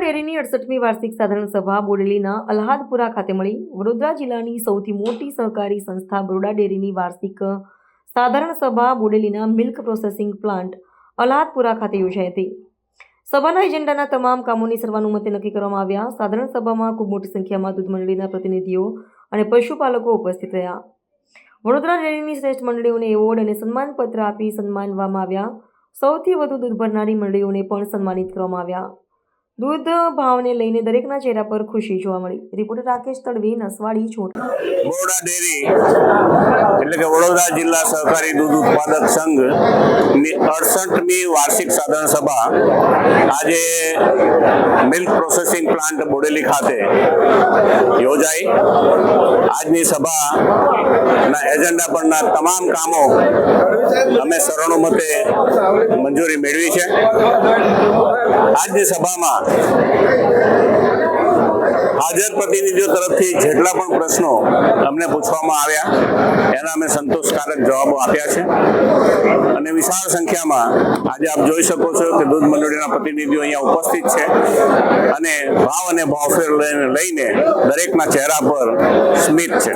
ડેરીની અડસઠમી વાર્ષિક સાધારણ સભા બોડેલીના અલ્હાદપુરા ખાતે મળી. વડોદરા જિલ્લાની સૌથી મોટી સહકારી સંસ્થા બરોડા ડેરીની વાર્ષિક સાધારણ સભા બોડેલીના મિલ્ક પ્રોસેસિંગ પ્લાન્ટ અલ્હાદપુરા ખાતે યોજાઈ હતી. સભાના એજન્ડાના તમામ કામોની સર્વાનુમતે નક્કી કરવામાં આવ્યા. સાધારણ સભામાં ખૂબ મોટી સંખ્યામાં દૂધ મંડળીના પ્રતિનિધિઓ અને પશુપાલકો ઉપસ્થિત રહ્યા. વડોદરા ડેરીની શ્રેષ્ઠ મંડળીઓને એવોર્ડ અને સન્માનપત્ર આપી સન્માનવામાં આવ્યા. સૌથી વધુ દૂધ ભરનારી મંડળીઓને પણ સન્માનિત કરવામાં આવ્યા. દૂધ ભાવને લઈને દરેકના ચહેરા પર ખુશી જોવા મળી. રિપોર્ટર રાકેશ તડવી, નસવાડી, છોટ. બરોડા ડેરી, એટલે કે વડોદરા જિલ્લા સહકારી દૂધ ઉત્પાદક સંઘ અડસઠમી વાર્ષિક સાધારણ સભા આજે મિલ્ક પ્રોસેસિંગ પ્લાન્ટ બોડેલી ખાતે યોજાઈ. આજની સભાના એજન્ડા પરના તમામ કામો અમે સર્વાનુમતે મંજૂરી મેળવી છે. આજની સભામાં હાજર પ્રતિનિધિઓ તરફથી જેટલા પણ પ્રશ્નો અમને પૂછવામાં આવ્યા, એના અમે સંતોષકારક જવાબો આપ્યા છે. અને વિશાળ સંખ્યામાં આજે આપ જોઈ શકો છો કે દૂધ મંડળીના પ્રતિનિધિઓ અહીંયા ઉપસ્થિત છે. અને ભાવ અને ભાવફેર લઈને દરેકના ચહેરા પર સ્મિત છે.